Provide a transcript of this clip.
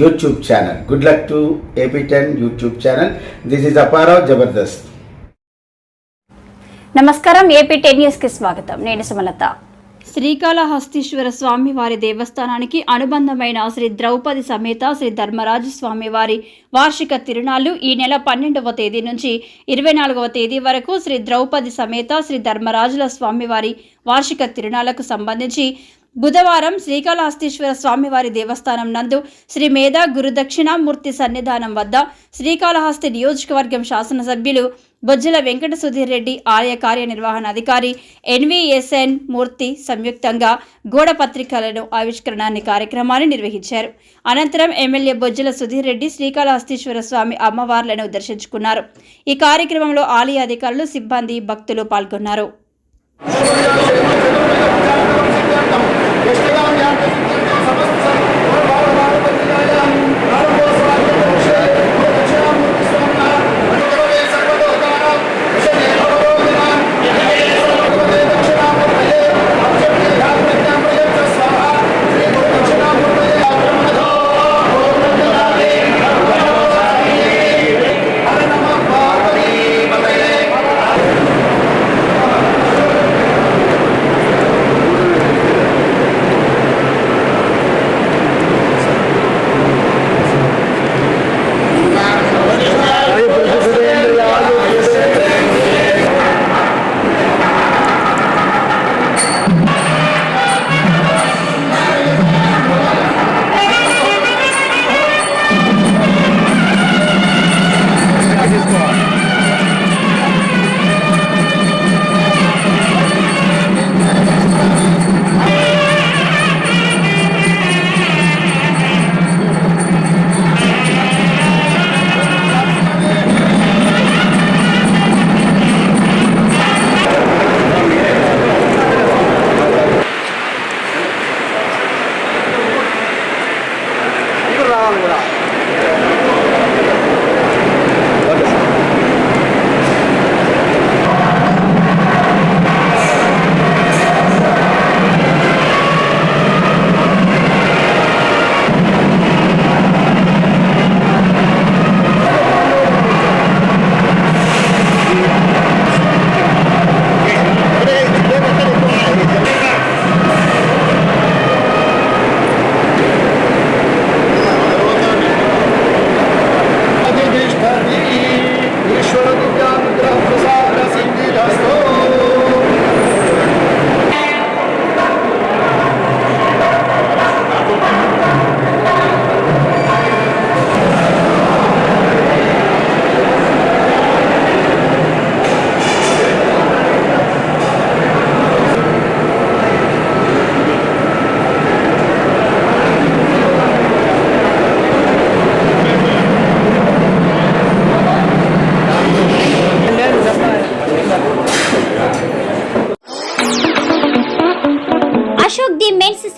YouTube channel good luck to AP ten YouTube channel this is Aparao Jabardasth నమస్కారం AP ten న్యూస్కి స్వాగతం. నేను సుమలత. శ్రీకాళహస్తీశ్వర స్వామి వారి దేవస్థానానికి అనుబంధమైన శ్రీ ద్రౌపది సమేత శ్రీ ధర్మరాజు స్వామి వారి వార్షిక తిరునాళ్ళు ఈ నెల పన్నెండవ తేదీ నుంచి ఇరవై నాలుగవ తేదీ వరకు శ్రీ ద్రౌపది సమేత శ్రీ ధర్మరాజుల స్వామి వారి వార్షిక తిరునాళ్ళకు సంబంధించి బుధవారం శ్రీకాళహస్తీశ్వర స్వామివారి దేవస్థానం నందు శ్రీ మేధా గురుదక్షిణామూర్తి సన్నిధానం వద్ద శ్రీకాళహస్తి నియోజకవర్గం శాసనసభ్యులు బొజ్జల వెంకట సుధీర్ రెడ్డి ఆలయ కార్యనిర్వహణ అధికారి ఎన్విఎస్ఎన్ మూర్తి సంయుక్తంగా గోడ పత్రికలను కార్యక్రమాన్ని నిర్వహించారు. అనంతరం ఎమ్మెల్యే బొజ్జల సుధీర్ రెడ్డి శ్రీకాళహస్తీశ్వర స్వామి అమ్మవార్లను దర్శించుకున్నారు. ఈ కార్యక్రమంలో ఆలయ అధికారులు సిబ్బంది భక్తులు పాల్గొన్నారు.